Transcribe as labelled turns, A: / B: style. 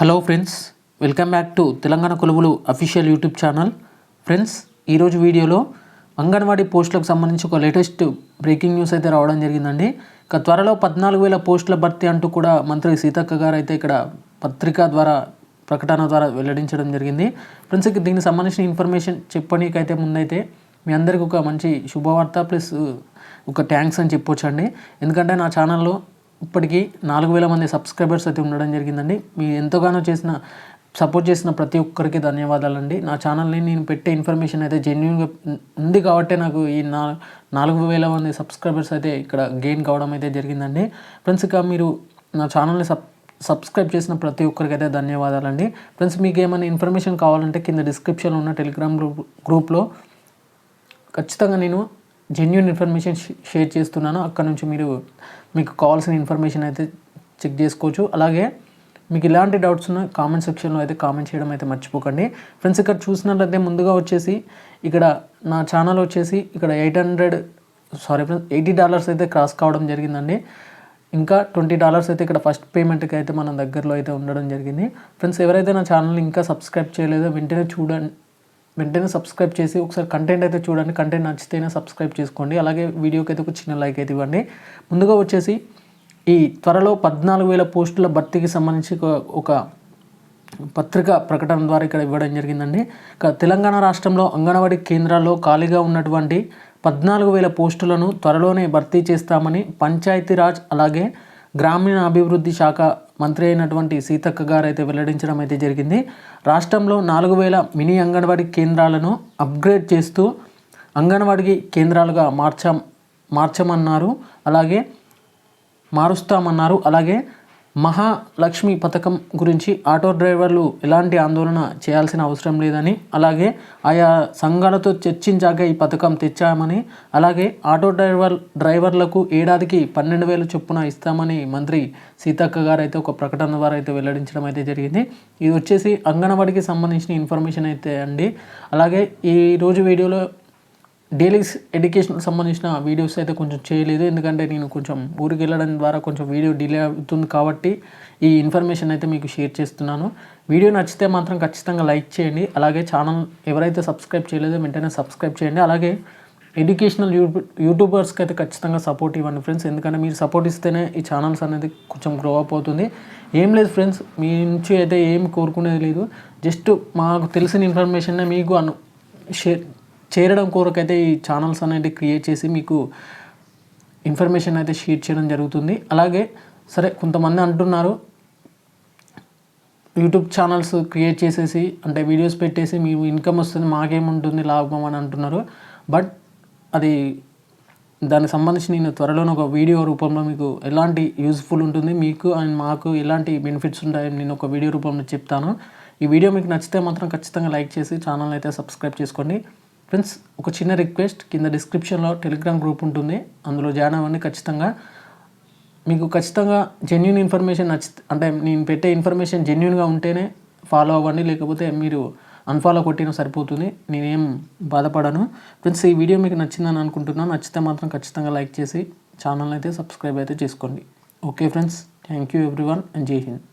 A: Hello friends welcome back to Telangana కొలువులు official YouTube channel friends ఈరోజు వీడియోలో అంగన్వాడీ పోస్టులకు సంబంధించి ఒక లేటెస్ట్ బ్రేకింగ్ న్యూస్ అయితే రావడం జరిగిందండి. ఇక త్వరలో పద్నాలుగు వేల పోస్టుల భర్తీ అంటూ కూడా మంత్రి సీతక్క గారు అయితే ఇక్కడ పత్రిక ద్వారా ప్రకటన ద్వారా వెల్లడించడం జరిగింది. ఫ్రెండ్స్ దీనికి సంబంధించిన ఇన్ఫర్మేషన్ చెప్పనీకైతే ముందైతే మీ అందరికి ఒక మంచి శుభవార్త ప్లస్ ఒక థ్యాంక్స్ అని చెప్పొచ్చు అండి ఎందుకంటే నా ఛానల్లో ఇప్పటికీ నాలుగు వేల మంది సబ్స్క్రైబర్స్ అయితే ఉండడం జరిగిందండి. మీరు ఎంతగానో చేసిన సపోర్ట్ చేసిన ప్రతి ఒక్కరికి ధన్యవాదాలండి. నా ఛానల్ని నేను పెట్టే ఇన్ఫర్మేషన్ అయితే జెన్యున్గా ఉంది కాబట్టి నాకు ఈ నా నాలుగు వేల మంది సబ్స్క్రైబర్స్ అయితే ఇక్కడ గెయిన్ కావడం అయితే జరిగిందండి. ఫ్రెండ్స్ ఇక మీరు నా ఛానల్ని సబ్ సబ్స్క్రైబ్ చేసిన ప్రతి ఒక్కరికి అయితే ధన్యవాదాలండి. ఫ్రెండ్స్ మీకు ఏమైనా ఇన్ఫర్మేషన్ కావాలంటే కింద డిస్క్రిప్షన్లో ఉన్న టెలిగ్రామ్ గ్రూప్ గ్రూప్లో ఖచ్చితంగా నేను జెన్యున్ ఇన్ఫర్మేషన్ షేర్ చేస్తున్నాను. అక్కడ నుంచి మీరు మీకు కావాల్సిన ఇన్ఫర్మేషన్ అయితే చెక్ చేసుకోవచ్చు. అలాగే మీకు ఇలాంటి డౌట్స్ ఉన్న కామెంట్ సెక్షన్లో అయితే కామెంట్ చేయడం అయితే మర్చిపోకండి. ఫ్రెండ్స్ ఇక్కడ చూసినట్లయితే ముందుగా వచ్చేసి ఇక్కడ నా ఛానల్ వచ్చేసి ఇక్కడ eight hundred sorry friends eighty dollars అయితే క్రాస్ కావడం జరిగిందండి. ఇంకా ట్వంటీ డాలర్స్ అయితే ఇక్కడ ఫస్ట్ పేమెంట్కి అయితే మన దగ్గరలో అయితే ఉండడం జరిగింది. ఫ్రెండ్స్ ఎవరైతే నా ఛానల్ని ఇంకా సబ్స్క్రైబ్ చేయలేదో వెంటనే చూడండి వెంటనే సబ్స్క్రైబ్ చేసి ఒకసారి కంటెంట్ అయితే చూడండి. కంటెంట్ నచ్చితేనే సబ్స్క్రైబ్ చేసుకోండి. అలాగే వీడియోకి అయితే ఒక చిన్న లైక్ అయితే ఇవ్వండి. ముందుగా వచ్చేసి ఈ త్వరలో పద్నాలుగు వేల పోస్టుల భర్తీకి సంబంధించి ఒక- పత్రిక ప్రకటన ద్వారా ఇక్కడ ఇవ్వడం జరిగిందండి. తెలంగాణ రాష్ట్రంలో అంగన్వాడీ కేంద్రాల్లో ఖాళీగా ఉన్నటువంటి పద్నాలుగు వేల పోస్టులను త్వరలోనే భర్తీ చేస్తామని పంచాయతీరాజ్ అలాగే గ్రామీణ అభివృద్ధి శాఖ మంత్రి అయినటువంటి సీతక్క గారు అయితే వెల్లడించడం అయితే జరిగింది. రాష్ట్రంలో నాలుగు వేల మినీ అంగన్వాడీ కేంద్రాలను అప్గ్రేడ్ చేస్తూ అంగన్వాడీ కేంద్రాలుగా మార్చం మార్చమన్నారు. అలాగే మారుస్తామన్నారు. అలాగే మహాలక్ష్మి పథకం గురించి ఆటో డ్రైవర్లు ఎలాంటి ఆందోళన చేయాల్సిన అవసరం లేదని అలాగే ఆయా సంఘాలతో చర్చించాక ఈ పథకం తెచ్చామని అలాగే ఆటో డ్రైవర్ డ్రైవర్లకు ఏడాదికి పన్నెండు వేల చొప్పున ఇస్తామని మంత్రి సీతక్క గారు అయితే ఒక ప్రకటన ద్వారా అయితే వెల్లడించడం అయితే జరిగింది. ఇది వచ్చేసి అంగన్వాడికి సంబంధించిన ఇన్ఫర్మేషన్ అయితే అండి. అలాగే ఈరోజు వీడియోలో డైలీ ఎడ్యుకేషన్కి సంబంధించిన వీడియోస్ అయితే కొంచెం చేయలేదు. ఎందుకంటే నేను కొంచెం ఊరికి వెళ్ళడం ద్వారా కొంచెం వీడియో డిలే అవుతుంది కాబట్టి ఈ ఇన్ఫర్మేషన్ అయితే మీకు షేర్ చేస్తున్నాను. వీడియో నచ్చితే మాత్రం ఖచ్చితంగా లైక్ చేయండి. అలాగే ఛానల్ ఎవరైతే సబ్స్క్రైబ్ చేయలేదో వెంటనే సబ్స్క్రైబ్ చేయండి. అలాగే ఎడ్యుకేషనల్ యూ యూట్యూబర్స్కి అయితే ఖచ్చితంగా సపోర్ట్ ఇవ్వండి ఫ్రెండ్స్ ఎందుకంటే మీరు సపోర్ట్ ఇస్తేనే ఈ ఛానల్స్ అనేది కొంచెం గ్రో అప్ అవుతుంది. ఏం లేదు ఫ్రెండ్స్ మీ నుంచి అయితే ఏం కోరుకునేది లేదు. జస్ట్ మాకు తెలిసిన ఇన్ఫర్మేషన్ మీకు అను షేర్ చేరడం కోరకైతే ఈ ఛానల్స్ అనేది క్రియేట్ చేసి మీకు ఇన్ఫర్మేషన్ అయితే షేర్ చేయడం జరుగుతుంది. అలాగే సరే కొంతమంది అంటున్నారు యూట్యూబ్ ఛానల్స్ క్రియేట్ చేసేసి అంటే వీడియోస్ పెట్టేసి మీ ఇన్కమ్ వస్తుంది మాకేముంటుంది లాభం అని అంటున్నారు. బట్ అది దానికి సంబంధించి నేను త్వరలోనే ఒక వీడియో రూపంలో మీకు ఎలాంటి యూజ్ఫుల్ ఉంటుంది మీకు అండ్ మాకు ఎలాంటి బెనిఫిట్స్ ఉంటాయని నేను ఒక వీడియో రూపంలో చెప్తాను. ఈ వీడియో మీకు నచ్చితే మాత్రం ఖచ్చితంగా లైక్ చేసి ఛానల్ అయితే సబ్స్క్రైబ్ చేసుకోండి. ఫ్రెండ్స్ ఒక చిన్న రిక్వెస్ట్ కింద డిస్క్రిప్షన్లో టెలిగ్రామ్ గ్రూప్ ఉంటుంది. అందులో జాయిన్ అవ్వండి ఖచ్చితంగా. మీకు ఖచ్చితంగా జెన్యున్ ఇన్ఫర్మేషన్ నచ్చి అంటే నేను పెట్టే ఇన్ఫర్మేషన్ జెన్యున్గా ఉంటేనే ఫాలో అవ్వండి. లేకపోతే మీరు అన్ఫాలో కొట్టినా సరిపోతుంది. నేనేం బాధపడను. ఫ్రెండ్స్ ఈ వీడియో మీకు నచ్చిందని అనుకుంటున్నాను నచ్చితే మాత్రం ఖచ్చితంగా లైక్ చేసి ఛానల్ అయితే సబ్స్క్రైబ్ అయితే చేసుకోండి. Okay friends thank you everyone and Jai Hind